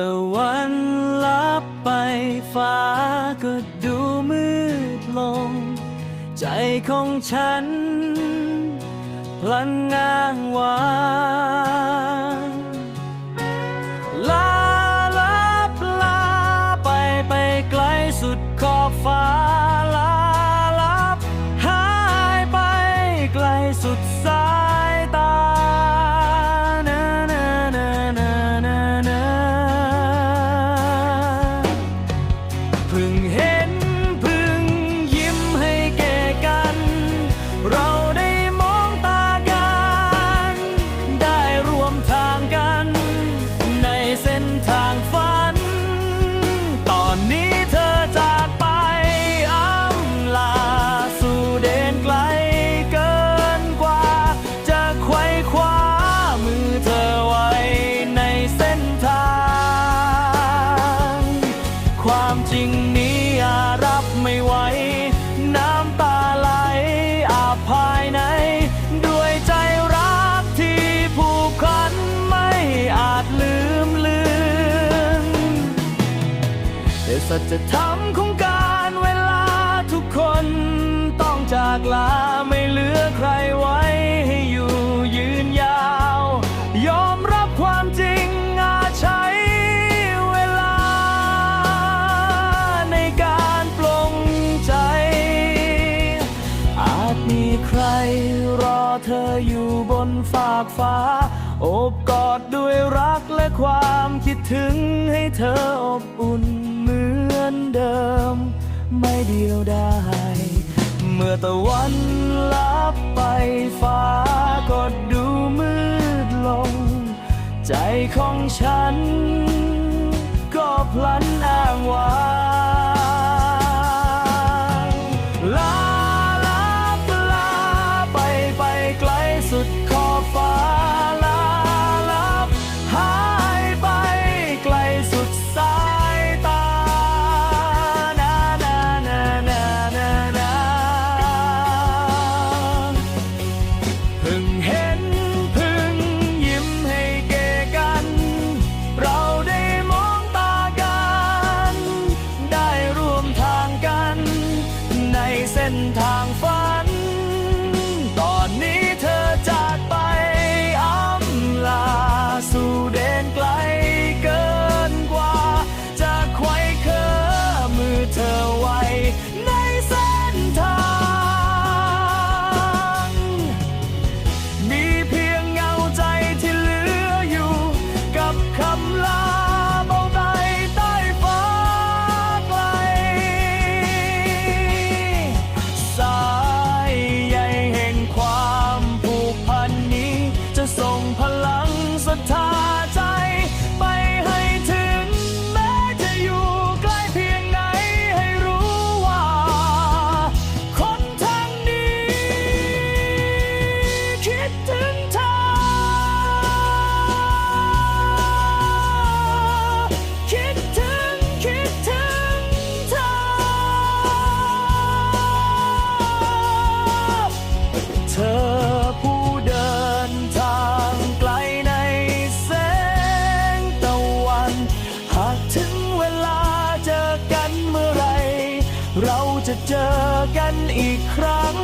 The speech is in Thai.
ตะวันลับไปฟ้าก็ดูมืดลง ใจของฉัน พลันงางวางลาลาปลาไปไปไกลสุดขอบฟ้าลาลับหายไปไกลสุด แต่สัจธรรมของการเวลาทุกคนต้องจากลาไม่เหลือใครไว้ให้อยู่ยืนยาว ยอมรับความจริงอาใช้เวลา ในการปลงใจ อาจมีใครรอเธออยู่บนฟากฟ้าโอบกอดด้วยรักและความคิดถึงให้เธออบอุ่น อนเดิม ไม่เดียวดายเมื่อตะวันลับไปฟ้าก็ดูมืดลง ใจของฉัน ก็พลัน ถึงเธอ คิดถึง คิดถึงเธอ เธอผู้เดินทางไกลในแสงตะวัน หากถึงเวลาเจอกันเมื่อไร เราจะเจอกันอีกครั้ง